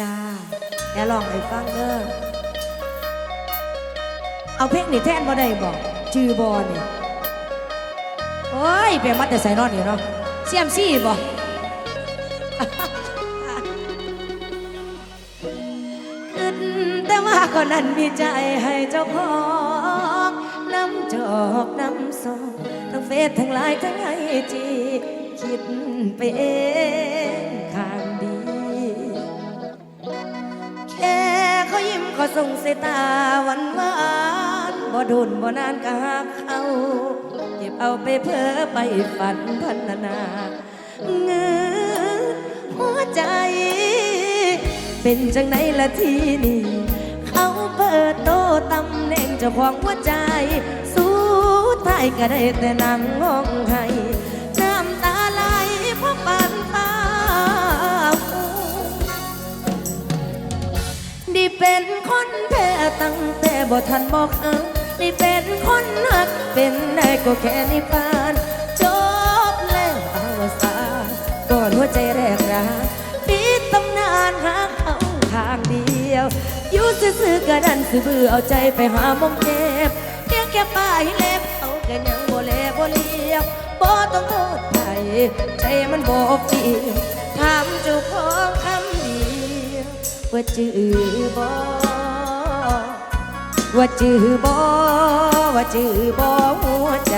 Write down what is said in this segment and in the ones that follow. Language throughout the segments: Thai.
จ้าแล้ลองให้ฟังเด้อเอาเพลงนี่แทนบ่ได้บอกจือบอนี่โอ้ยเปลมาแต่ใส่นอนนี่เนาะเสียมซี่บ่ขึ้นแต่ว่าคนนั้นมีใจให้เจ้าของน้ำจอกน้ำซองทั้งเฟซทั้งไลน์ทั้งไอจีคิดไปเอง เขายิ้มเขาส่งสายตาหวานหวานบ่โดนบ่นานก็หักเขาเก็บเอาไปเพ้อไปฝันพันนาเงือหัวใจ เป็นจังไหนละทีนี่ เขาเปิดโตตำแหน่งเจ้าของหัวใจสุดท้ายก็ได้แต่นั่งห้องให้ นี่เป็นคนแพ้ตั้งแต่บ่ทันบอกเอานี่เป็นคนหักเป็นได้ก็แค่ในปานจบแล้วอาวสานก่อนหัวใจแรกราปิดตำนานหาเขาทางเดียวอยู่ซื่อๆก็ดันสือบือเอาใจไปหามองเจ็บเพียงแค่ป้ายเล็บเขาก็ยังบ่แลบ่เลียวบ่ต้องโทษใครใจมันบ่เปลี่ยวถามเจ้าของคำ ว่าจือบ่ว่าจือบ่ว่าจือบ่หัวใจ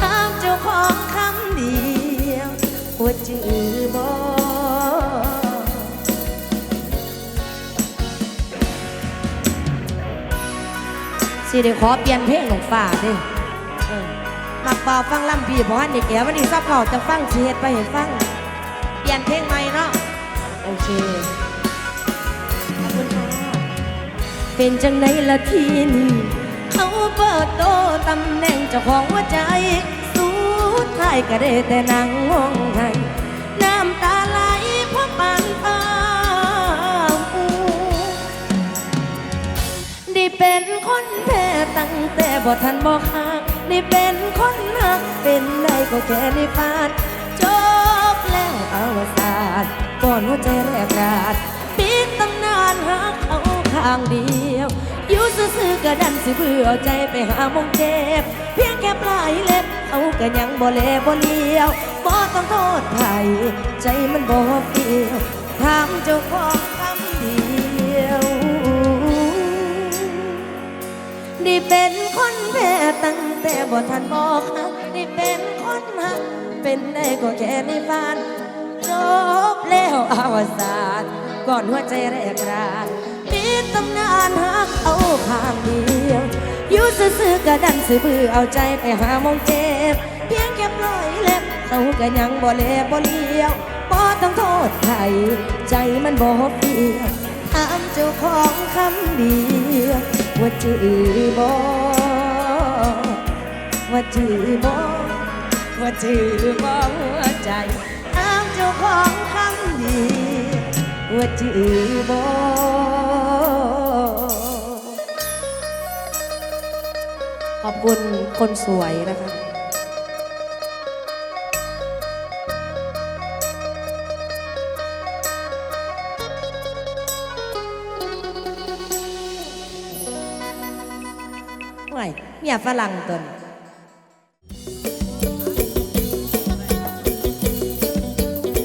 ถามเจ้าของคำเดียวว่าจือบ่สิได้ขอเปลี่ยนเพลงของฝ่าด้เออมักเป่าฟังลำพี่บ่ฮันนี่แกวันนี้ซับเขาจะฟังสิเฮ็ดไปให้ฟัง เปลี่ยนเพลงใหม่เนาะโอเค เป็นจังไหนละทีนี่เขาเปิดโตตำแหน่งเจ้าของหัวใจ สุดท้ายก็ได้แต่นั่งหงให้น้ำตาไหลเพราะปานเปล่าได้เป็นคนแพ้ตั้งแต่บ่ทันบอกหักได้เป็นคนหักเป็นได้ก็แค่ในฝันจบแล้วอวสานก่อนหัวใจแรกราดางเดียว อยู่ซื่อๆก็ดันสิเบื่อใจไปหามงเจ็บ เพียงแค่ปลายเล็บเขาก็ยังบ่แลบ่เลียวบ่ต้องโทษใครใจมันบ่เปลี่ยวถามเจ้าของคำเดียวนี่เป็นคนแพ้ตั้งแต่บ่ทันบอกหักนี่เป็นคนหักเป็นได้ก็แค่ในฝันจบแล้วอาวสานก่อนหัวใจแรกราด ตำนานหักเอาข้างเดียวอยู่ซื่อๆก็ดันสือบือเอาใจไปหามองเจ็บเพียงแค่ปล่อยเล็บเขาก็ยังบ่แลบ่เลี้ยวบ่ต้องโทษใครใจมันบ่เปลี่ยวถามเจ้าของคำเดียวว่าจือบ่ว่าจือบ่ว่าจือบ่ใจถามเจ้าของคำดียวว่าจือบอ ขอบคุณคนสวยนะคะห่เมียฝรั่งตน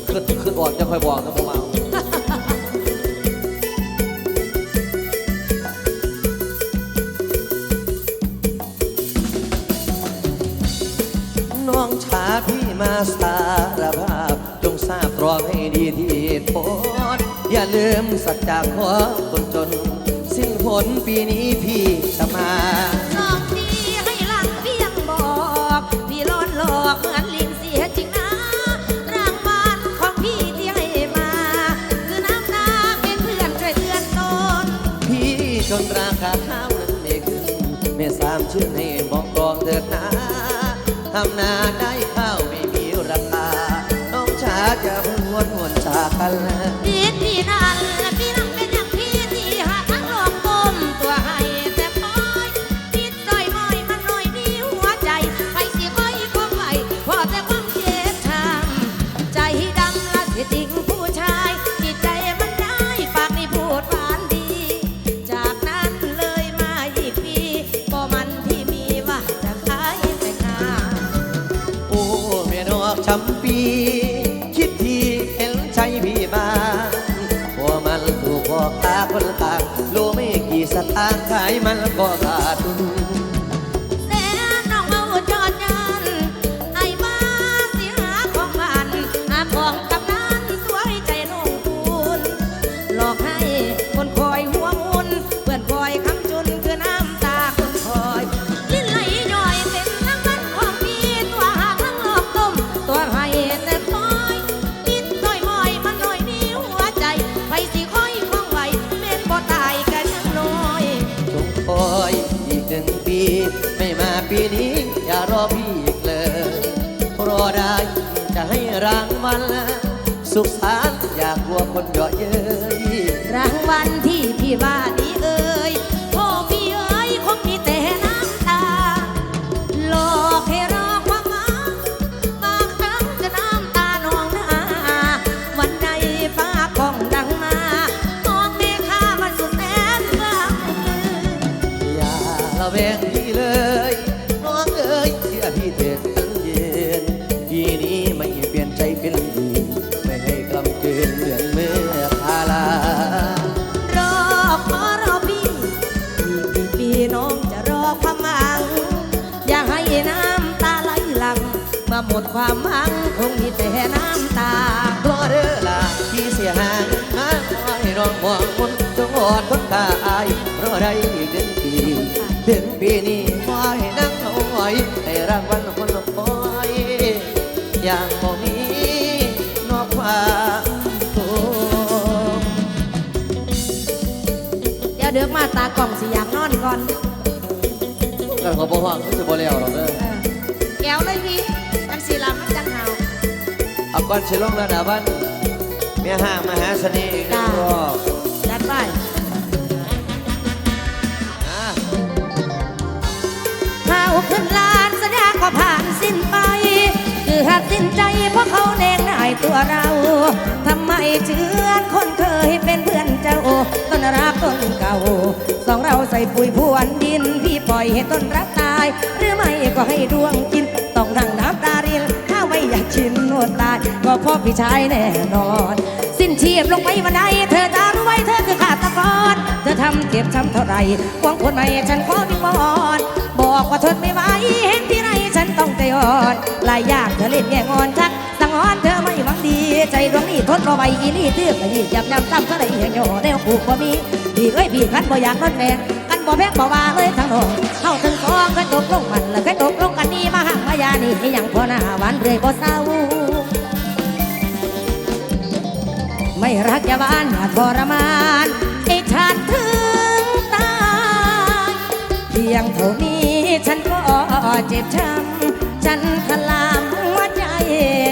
ขึ้นขึ้นบอกจะค่อยบอกนะผมเอา มาสารภาพ จงทราบตรองให้ดีที่โพดอย่าลืมสัจจะขอคนจน สิ้นผลปีนี้พี่จะมาสองทีให้หลังเพียงบอก พี่ร้อนหลอกเหมือนลิงเสียจริงนะรางวัลของพี่ที่ให้มา คือน้ำตาเป็นเพื่อนช่วยเตือนตน พี่จนราคาข้าวนั้นไม่ขึ้นไม่สามชื่อให้บอกกองเถิดนะทำนาได้ข้าว จะเพิ่งหวนหวนจากกันแล้วดีที่นั่นพี่นั่งเป็น มันก็ขาดทุน คนเยอะเย้ยรางวัลที่พี่ว่า อดทนตาอายรอได้อีกหนึ่งปีถึงปีนี้ขอให้นั่งเอาไว้ให้รางวัลคนละคอยอย่างบ่มีนอกความทุกข์เดี๋ยวเดือกมาตากล่องสิอยากนอนก่อนกันขอบอกว่าเขาจะบ่แล้วหรอกเด้อแก้วเลยพี่จังสีลามันจังเฮา เอาก่อนสิลงระดับวันเมียห้างมหาเสน่ห์อีกหนึ่งรอบ จัดไปาขึ้นลานสัญญาก็ผ่านสิ้นไป คือหัดสิ้นใจเพราะเขาแนงนายตัวเราทำไมเชื่อคนเคยเป็นเพื่อนเจ้าต้นรักต้นเก่า สองเราใส่ปุ๋ยพวนดิน พี่ปล่อยให้ต้นรักตาย หรือไม่ก็ให้ดวงกิน ต้องนั่งน้ำตารินถ้าไม่อยากชินนวดตายก็พราะพี่ชายแน่นอน สิ้นชีพลงไปวันใดเธอจะรู้ไว้เธอคือขาตกรเธอ ทำเจ็บช้ำเท่าไรหวังคนใหม่ฉันขอวิงวอนบอกว่าทนไม่ไหวเห็นที่ไรฉันต้องใจอ่อนลายยางเธอเล่นแง่งอนชักสังหอนเธอไม่หวังดี ใจดวงนี้ทนรอไว้อีนี่เตื้อขยี้ยับยั้งซ้ำเท่าไรเหี่ยวแนวผูกบ่มีพี่เอ้ยพี่คันบ่อยากนอนแฟนกันบ่แพงบ่ว่าเลยทั้งนองเข้าถึงคองเคยตกลงมันแล้วเคยตกลงกันนี่มาหักมายานี่ให้ยังพอหน้าหวานเรื่อยบ่เศร้าไม่รักอย่าบ้านอย่าทรมาน พียงเท่านี้ฉันก็เจ็บช้ำฉันขลามหัวใจ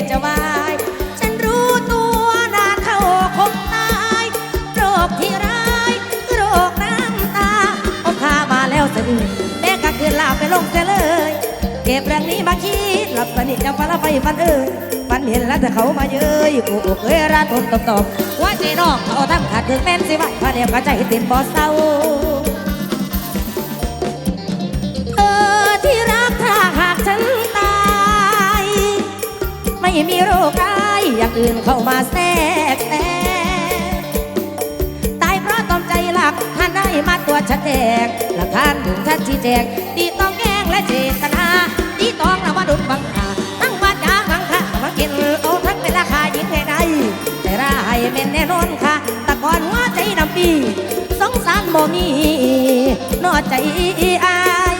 จะวาย ฉันรู้ตัวนานเข้าคงตายโรคที่ร้ายโรคน้ำตาเอาพามาแล้วสะดือแม่ก็คืนลาไปลงเสียเลย เก็บเรื่องนี้มาคิดหลับสนิทจะฟันละไฟฟันเอ้ยฟันเห็นแล้วแต่เขามาเย้ยกูอกเอ้ยราตบตบตบว่าใจน้องเขาทำขาดถึงแม่นสิไหวพาเดียวกระใจเต็มบ่อเศร้า ม่มีโรคร้ายอย่างอื่นเข้ามาแทรกแซงตายเพราะตอมใจหลักท่านได้มาตัวชัดแจงหลักฐานถึงชัดชี้แจงตีต้องแกล้งและเจตนาตีต้องระว่าดุลบังอาทั้งวาจาบังคับมากินโอทั้งเป็นราคายิ่งแค่ใดแต่ร้ายเป็นแน่นอนค่ะตะกอนหัวใจดำปีสงสารบ่มีนอใจอาย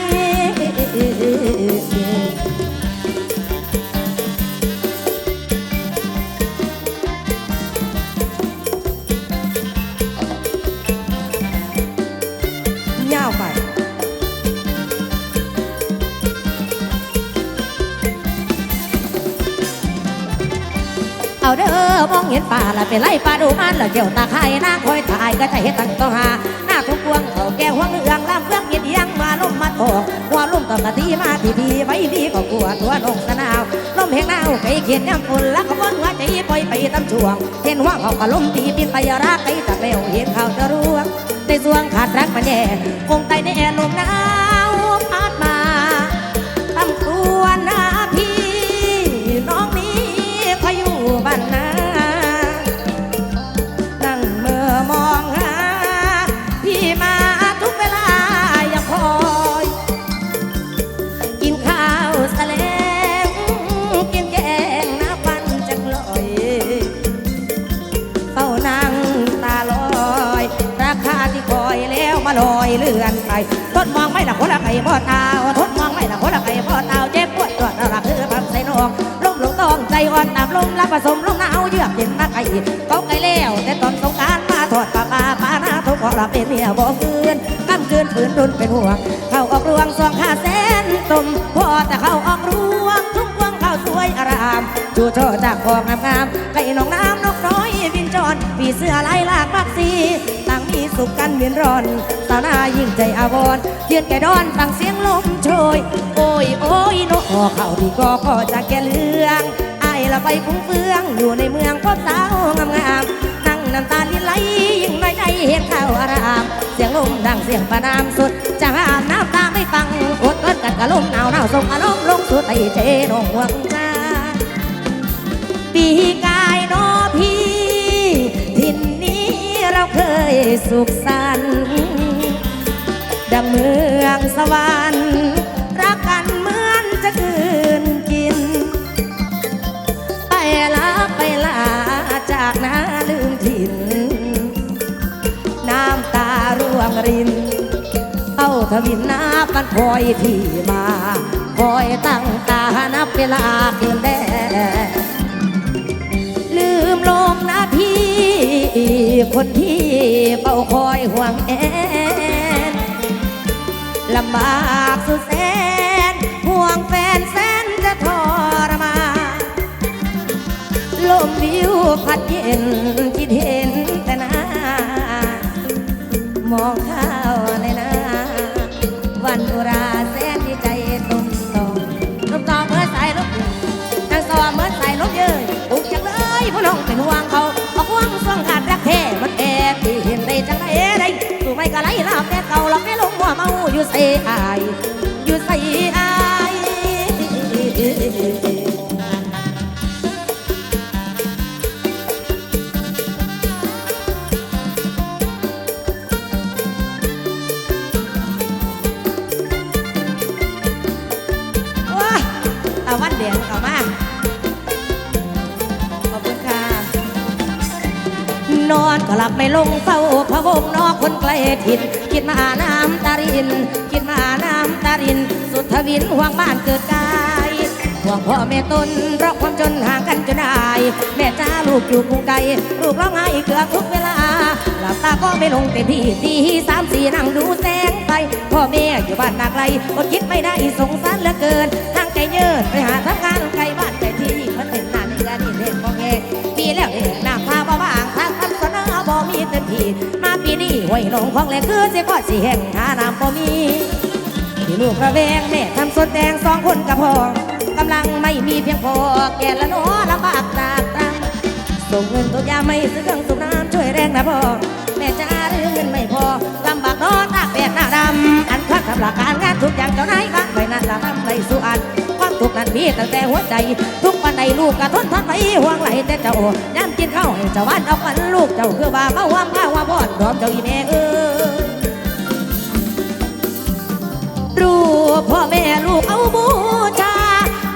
เห็นป่าละเป็นไล่ป่าดูมันละเกี่ยวตาไข่นางคอยถ่ายก็จะเห็นตั้งต้องหาหน้าทุกพวงเขาแก้วห่วงเรื่องลำเฟืองเย็นเอียงมาลุ่มมาโถหัวลุ่มต่อกะตีมาทีพีไว้พีก็กลัวตัวนงสนาวลมเพลงหนาวไปเขียนน้ำฝนแล้วก็วนหัวใจปล่อยไปตามช่วงเห็นว่าเขาก็ล้มตีปินไปรักไปจากแมวเห็นเขาจะร่วงในสวงขาดรักมันแย่คงไตในแอลมนา องใจอ่อนตามลมและผสมลมหนาวเยือกเย็นมาไก่เขาไก่แล้วแต่ตอนสงการมาทอดปลาปลาปลาหน้าทุกข์เราเป็นเมียบ่คืนกำคืนฝืนรุนเป็นห่วง เข้าออกรวงสองข้าแสนตุ่มพอแต่เข้าออกรวงทุกวงเข้าสวยอารามจู่โชจากของงามๆไก่นองน้ำนกน้อยบินจรปีเสื้อลายลากมักสีต่างมีสุขกันเมียนร้อนสาวนายิ่งใจอาวรณ์ยืนแก่ดอนฟังเสียงลมโชยโอ้ยโอ้ยนกออกเข้าที่ก็ขอจากแก่เลือง ละไปฟุ้งเฟืองอยู่ในเมืองพบสาวงามงามนั่งน้ำตาลินไหลยิ่งน้อยใจเห็นข้าวอาราม เสียงลมดังเสียงประนามสุดจะห้ามน้ำตาไม่ฟังอดเกิดกันกะลมหนาวหนาวส่งอารมณ์ลงสู่ไตเจนองห่วงใจปีกายนอพี่ทินนี้เราเคยสุขสันต์ดังเมืองสวรรค์ ริน เอาทวินนาปันคอยที่มาคอยตั้งตานับเวลาเกินแดลืมลงนะพี่ คนที่เฝ้าคอยห่วงแอนลำบากสุดแสนห่วงแฟนแสนจะทรมาลมวิวพัดเย็นคิดเห็น มองข้าวเลยนะ วันอุราแสนที่ใจตุ้มตองลูกตองเมื่อสายลบนางสวาเมื่อสายลบเย้ยอุกจังเลยพ่อน้องเป็นห่วงเขาบอกห่วงส่วงขาดรักแท้มันแอบที่เห็นได้จังไรได้สู่ไม่กะไรลาบแต่เก่าหลับไม่ลงหัวเมาอยู่ใส่อาย ลับไม่ลงเฝ้าพะวงนอกคนไกลถิ่นคิดมาน้ำตาริน คิดมาน้ำตาริน สุดทวินห่วงบ้านเกิดกายห่วงพ่อแม่ตนเพราะความจนห่างกันจนได้แม่จ้าลูกอยู่กรุงไกลลูกร้องไห้เกือบทุกเวลาหลับตาก็ไม่ลงเต็มที่ตีสามสี่นั่งดูแสงไฟพ่อแม่อยู่บ้านนาไกลอดคิดไม่ได้สงสารเหลือเกิน วยหลงของแหลงคือเสียก็สิแห่งหาน้ำบ่มีที่ลูกระแวงแม่ทำสดแดงสองคนกับพ่อกำลังไม่มีเพียงพอแก่ละหนอลำบากตากตรำส่งเงินตัวยาไม่ซื้อเครื่องสูบน้ำช่วยแรงนะพ่อแม่จ้าหรือเงินไม่พอลำบากนอตากแดดหน้าดำอันคัดทำหลักการงานทุกอย่างเจ้านายบ้านไว้นั่นละทำไรสู้อัน ทุกนั้นมีตั้งแต่หัวใจ ทุกวันใดลูกกระทนทันไปห่วงไหลแต่เจ้าย้ำกินข้าวให้เจ้าวันเอากันลูกเจ้าคือว่ามาว่างข้าวว่าบอนรอมเจ้าอีแม่เออรู้พ่อแม่ลูกเอาบูชา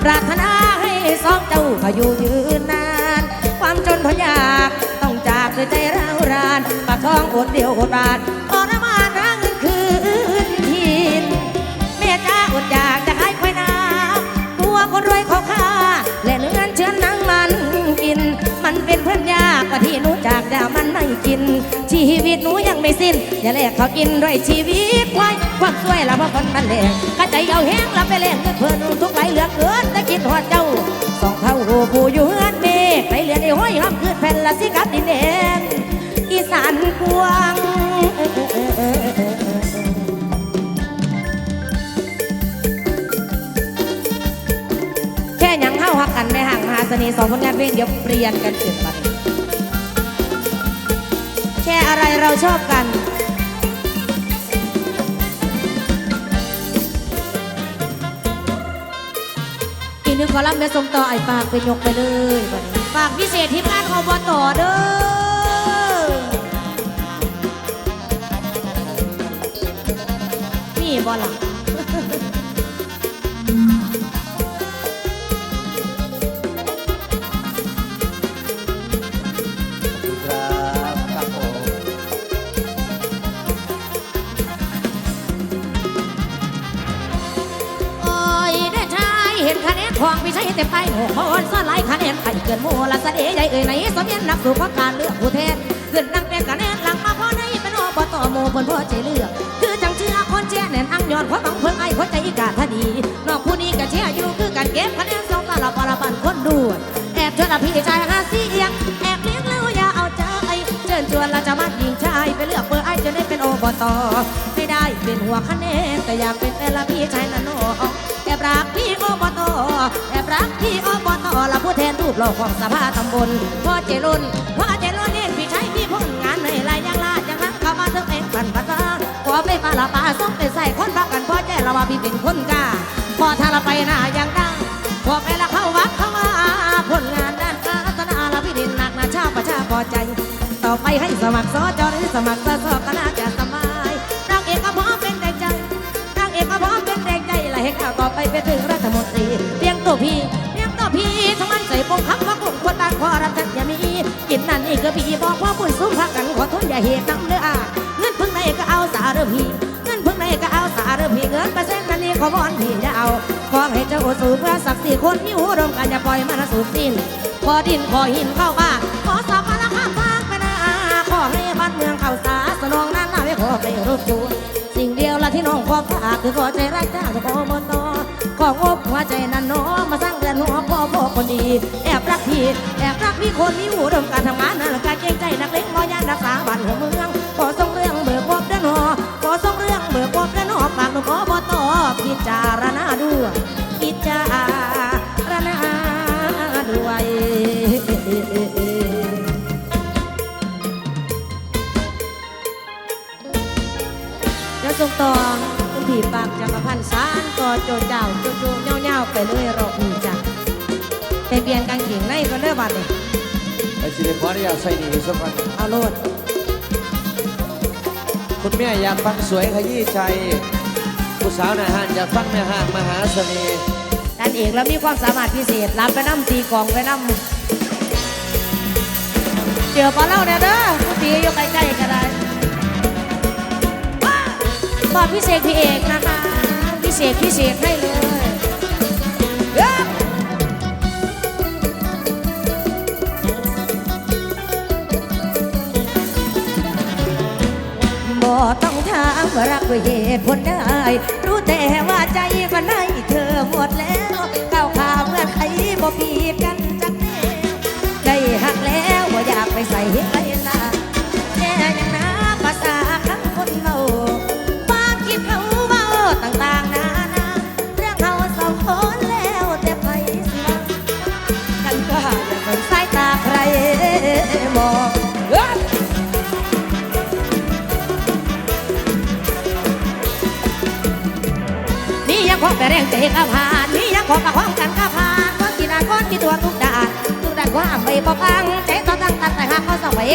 ปรารถนาให้สองเจ้าก็อยู่ยืนนาน ความจนทนยากต้องจากด้วยใจร้าวรานปากท้องอดเดียวอดบาท เพื่อนยากกว่าที่หนูจากแต่มันไม่กิน ชีวิตหนูยังไม่สิ้น อย่าแลกเขากินด้วยชีวิตควายความสวยละเพราะคนมันแหลกข้าใจเอาแห้งละไปแลกเงินเพิ่นทุกไหลเหลือเกินแต่คิดหอดเจ้าสองเท่าผู้อยู่เฮือนเมฆไหลเหลือในห้อยห้ามคืนแผ่นละสิกับดินแดนอีสานกวางแค่ยังเฮาหักกันในห่างมหาเสน่ห์สองผลงานเพลงเดี๋ยวเปลี่ยนกันเกิดบัด นี้แค่อะไรเราชอบกัน อีกหนึ่งคอลัมน์แม่ส่งต่อไอ้ปากไปยกไปเลยบัดนี้ฝากพิเศษทีมงานของบอต่อเด้อมีบอล่ะ แต่ไปโหคนซ่อนหลายคะแนนไข่เกินหมูละเสด็จใหญ่เอ่ยไหนสมยันนักสู่ของการเลือกผู้แทนขึ้นนั่งเป็นคะแนนหลังมาพอในเป็นอบตหมูเพิ่นพ่อใจเลือกคือจังเชื่อคนเชี่ยแน่นอังยอนความบังเพิ่งไอ้คนใจกาทดีนอกผู้นี้ก็เชี่ยอยู่คือการเก็บคะแนนส่งตลอดปรปันคนด้วยแอบชวนอภิชายหาเสียงแอบเลี้ยงแล้วอย่าเอาใจเชิญชวนเราจะมายิงชายไปเลือกเบอร์ไอ้จะได้เป็นอบตไม่ได้เป็นหัวคะแนนแต่อยากเป็นแต่ละพี่ชายนั่นโนแอบรักพี่อบตแอบรักพี่อบตละผู้แทนรูปหล่อของสภาตำบลพ่อเจรุนพ่อเจรุนเองพี่ชายพี่พ้นงานในไรยังลาดยังรักเข้ามาเถอะเองพันพันตาขอไปปลาละปาส้มไปใส่คนพักกันพ่อแจ้ละว่าพี่เป็นคนกล้าพ่อทาละไปหน้ายังดังพอไปละเข้าวัดเข้ามาผลงานด้านการตนาละพี่ดินหนักนาชาประชาพอใจ ต่อไปให้สมัครสอจอหรือสมัครสสก็น่า ขอรับทันอย่ามีกินนั่นนี่ก็พี่บอกว่าบุญสูงพักกันขอทนอย่าเหตุน้ำเด้ออาเงินพึ่งในก็เอาสาเด้อพี่เงินพึ่งในก็เอาสาเด้อพี่เงินเปอร์เซ็นต์นั่นนี่ขอวอนพี่อย่าเอาขอให้เจ้าสู่เพื่อศักดิ์ศรีคนมีหูดมกันอย่าปล่อยมันสูญสิ้นขอดินขอหินเข้าบ้าขอสอบมาละข้ามฟางไปนะขอให้บ้านเมืองเข้าสาสนองน้ำหน้าไม่ขอไปรบกวนสิ่งเดียวละที่น้องขอฝากคือขอใจรักจ้างขอบตของบหัวใจนั่นน้อ คนดี แอบรักพี่ แอบรักพี่คนมีหูดมการทำงานนั่นการเกรงใจนักเลงมอยานรักษาบ้านหัวเมืองขอส่งเรื่องเบิกบอบเดินหอขอส่งเรื่องเบิกบอบเดินหอฝากหนุ่อบตอพิจารณาด้วยพิจารณาด้วยแล้วส่งต่อคุณผีปากจักรพันธ์สารก็โจเจ้าโจโจเง่าไปเลยรอบนี้ เปลี่ยนกางเกงในก็เด้อบัดนี้ไอ้สิริพรอยากใส่ดีสักวันเอาโลดคุณแม่อยากฟังสวยขยี้ใจผู้สาวหน้าห้านอยากฟังแม่ห้างมหาเสน่ห์นั่นเองแล้วมีความสามารถพิเศษรับไปน้ำตีกลองไปน้ำเจอปลาเล่าเนี่ยเด้อผู้ตีอยู่ใกล้ๆก็ได้ว้าบอดพิเศษพี่เอกนะคะพิเศษพิเศษให้เลย ว่ารักด้วยเหตุผลได้ รู้แต่ว่าใจมันให้เธอหมดแล้วก้าวขาเมื่อใครบ่ปีดกัน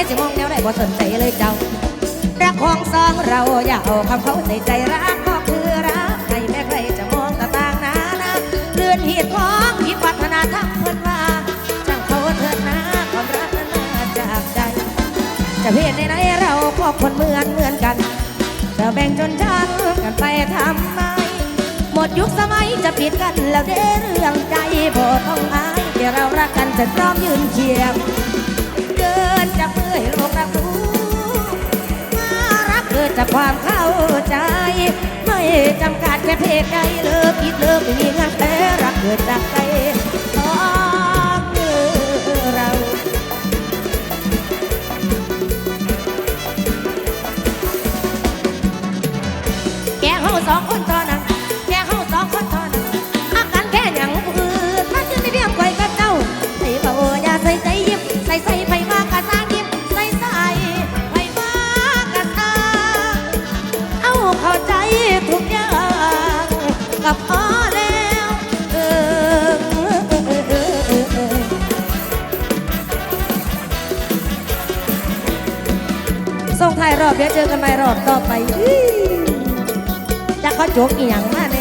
สิมองแนวได้บ่สนใจเลยเจ้า รักของสองเราอย่าเอาคำเขาใส่ใจรักก็คือรักใครแม้ใครจะมองต่างนานาเลื่อนเหีดของผิดวัฒนธรรมเพื่อนว่าช่างเขาเถิดนะความรักนั้นมาจากใจ จะเพศไหนเราก็คนเหมือนเหมือนกันจะแบ่งจนชั้นกันไปทำไมหมดยุคสมัยจะปิดกันแล้วเด้เรื่องใจพอต้องอายที่เรารักกันจะพร้อมยืนเคียง จากความเข้าใจ ไม่จำกัดแค่เพศใดเลิกคิดเลิกไม่มีงานแต่รักเกิดจากใจของเราแกเฮาสองคน เดี๋ยวเจอกันใหม่รอบต่อไปจะเขาโจกอีหยังมาแน่